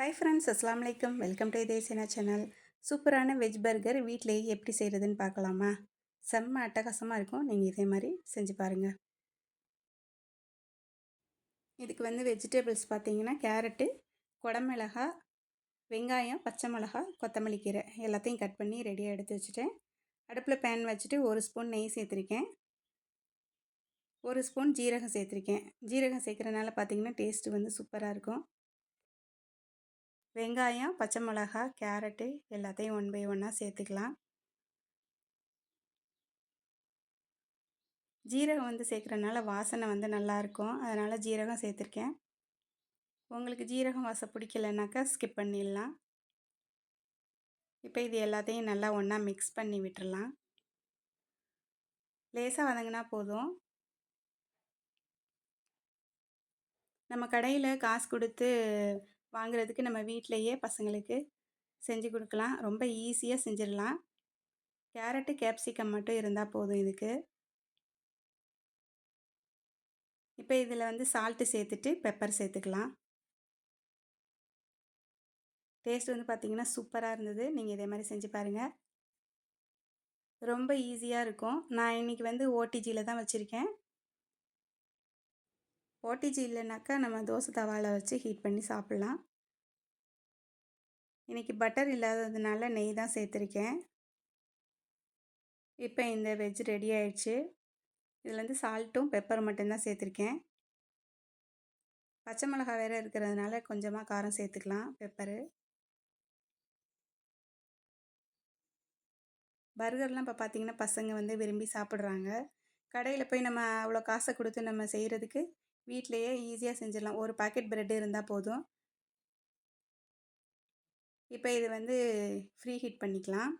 Hi friends அஸ்லாம் வலைக்கம் welcome to தேசியனா சேனல் சூப்பரான வெஜ் பர்கர் வீட்டிலேயே எப்படி செய்கிறதுன்னு பார்க்கலாமா? செம்ம அட்டகாசமாக இருக்கும். நீங்கள் இதே மாதிரி செஞ்சு பாருங்கள் இதுக்கு வந்து வெஜிடபிள்ஸ் பார்த்தீங்கன்னா கேரட்டு குடமிளகா வெங்காயம் பச்சை மிளகா கொத்தமல்லி கீரை எல்லாத்தையும் கட் பண்ணி ரெடியாக எடுத்து வச்சுட்டேன். அடுப்பில் பேன் வச்சுட்டு ஒரு ஸ்பூன் நெய் சேர்த்துருக்கேன். ஒரு ஸ்பூன் ஜீரகம் சேர்த்துருக்கேன். ஜீரகம் சேர்க்குறனால பார்த்தீங்கன்னா டேஸ்ட்டு வந்து சூப்பராக இருக்கும். வெங்காயம் பச்சை மிளகா கேரட்டு எல்லாத்தையும் ஒன் பை ஒன்னாக சேர்த்துக்கலாம். ஜீரகம் வந்து சேர்க்குறனால வாசனை வந்து நல்லாயிருக்கும் அதனால் ஜீரகம் சேர்த்துருக்கேன். உங்களுக்கு ஜீரகம் வாசம் பிடிக்கலனாக்கா ஸ்கிப் பண்ணிடலாம். இப்போ இது எல்லாத்தையும் நல்லா ஒன்றா மிக்ஸ் பண்ணி விட்டுடலாம். லேசாக வதங்கினா போதும். நம்ம கடையில் காசு கொடுத்து வாங்குறதுக்கு நம்ம வீட்டிலையே பசங்களுக்கு செஞ்சு கொடுக்கலாம். ரொம்ப ஈஸியாக செஞ்சிடலாம். கேரட்டு கேப்சிகம் மட்டும் இருந்தால் போதும் இதுக்கு. இப்போ இதில் வந்து சால்ட்டு சேர்த்துட்டு பெப்பர் சேர்த்துக்கலாம். டேஸ்ட் வந்து பார்த்திங்கன்னா சூப்பராக இருந்தது. நீங்கள் இதே மாதிரி செஞ்சு பாருங்கள் ரொம்ப ஈஸியாக இருக்கும். நான் இன்றைக்கி வந்து ஓடிஜியில் தான் வச்சுருக்கேன். ஓடிஜி இல்லைனாக்கா நம்ம தோசை தவாவில் வச்சு ஹீட் பண்ணி சாப்பிட்லாம். இன்றைக்கி பட்டர் இல்லாததுனால நெய் தான் சேர்த்துருக்கேன். இப்போ இந்த வெஜ் ரெடி ஆயிடுச்சு. இதில் வந்து சால்ட்டும் பெப்பரும் மட்டும்தான் சேர்த்துருக்கேன். பச்சை மிளகா வேறு இருக்கிறதுனால கொஞ்சமாக காரம் சேர்த்துக்கலாம் பெப்பரு பர்கர்லாம் இப்போ பார்த்திங்கன்னா பசங்க வந்து விரும்பி சாப்பிட்றாங்க. கடையில் போய் நம்ம அவ்வளோ காசை கொடுத்து நம்ம செய்கிறதுக்கு வீட்டிலையே ஈஸியாக செஞ்சிடலாம். ஒரு பாக்கெட் ப்ரெட் இருந்தால் போதும். இப்போ இது வந்து ஃப்ரீ ஹீட் பண்ணிக்கலாம்.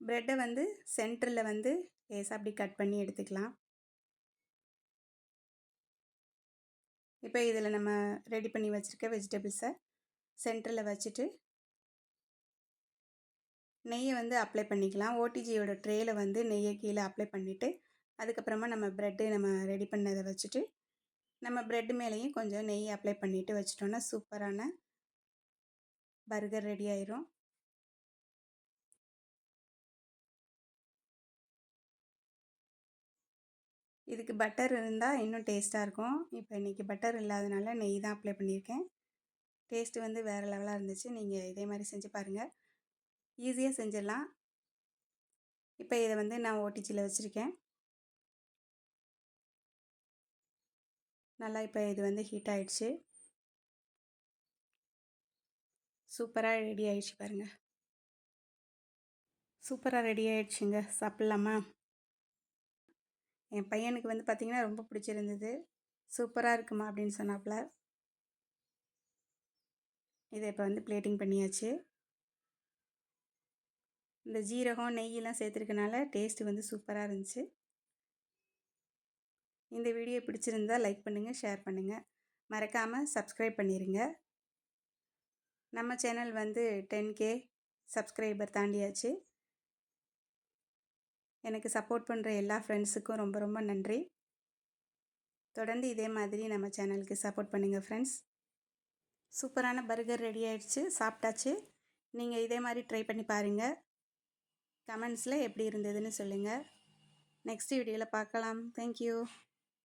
ப்ரெட்டை வந்து சென்டரில் வந்து லேசாக அப்படி கட் பண்ணி எடுத்துக்கலாம். இப்போ இதில் நம்ம ரெடி பண்ணி வச்சுருக்க வெஜிடபிள்ஸை சென்டரில் வச்சுட்டு நெய்யை வந்து அப்ளை பண்ணிக்கலாம். ஓடிஜியோட ட்ரேயில் வந்து நெய்யை கீழே அப்ளை பண்ணிவிட்டு அதுக்கப்புறமா நம்ம ப்ரெட்டு நம்ம ரெடி பண்ணதை வச்சுட்டு நம்ம ப்ரெட் மேலேயும் கொஞ்சம் நெய் அப்ளை பண்ணிவிட்டு வச்சிட்டோன்னா சூப்பரான பர்கர் ரெடி ஆயிரும். இதுக்கு பட்டர் இருந்தால் இன்னும் டேஸ்ட்டாக இருக்கும். இப்போ இன்றைக்கி பட்டர் இல்லாதனால நெய் தான் அப்ளை பண்ணியிருக்கேன். டேஸ்ட்டு வந்து வேறு லெவலாக இருந்துச்சு. நீங்கள் இதே மாதிரி செஞ்சு பாருங்கள் ஈஸியாக செஞ்சிடலாம். இப்போ இதை வந்து நான் ஓடிஜியில் வச்சுருக்கேன். நல்லா இப்போ இது வந்து ஹீட் ஆகிடுச்சு சூப்பராக ரெடி ஆகிடுச்சு பாருங்கள் சூப்பராக ரெடி ஆகிடுச்சுங்க சாப்பிட்லாமா? என் பையனுக்கு வந்து பார்த்திங்கன்னா ரொம்ப பிடிச்சிருந்தது. சூப்பராக இருக்குமா அப்படின்னு சொன்னாப்புல. இதை இப்போ வந்து பிளேட்டிங் பண்ணியாச்சு. இந்த ஜீரகம் நெய்யெல்லாம் சேர்த்துருக்கனால டேஸ்ட்டு வந்து சூப்பராக இருந்துச்சு. இந்த வீடியோ பிடிச்சிருந்தால் லைக் பண்ணுங்கள் ஷேர் பண்ணுங்கள் மறக்காமல் சப்ஸ்கிரைப் பண்ணிடுங்க நம்ம சேனல் வந்து டென் கே சப்ஸ்கிரைபர் தாண்டியாச்சு. எனக்கு சப்போர்ட் பண்ணுற எல்லா ஃப்ரெண்ட்ஸுக்கும் ரொம்ப ரொம்ப நன்றி. தொடர்ந்து இதே மாதிரி நம்ம சேனலுக்கு சப்போர்ட் பண்ணுங்கள் ஃப்ரெண்ட்ஸ். சூப்பரான பர்கர் ரெடி ஆகிடுச்சு சாப்பிட்டாச்சு. நீங்கள் இதே மாதிரி ட்ரை பண்ணி பாருங்கள் கமெண்ட்ஸில் எப்படி இருந்ததுன்னு சொல்லுங்கள் நெக்ஸ்ட் வீடியோவில் பார்க்கலாம். தேங்க்யூ.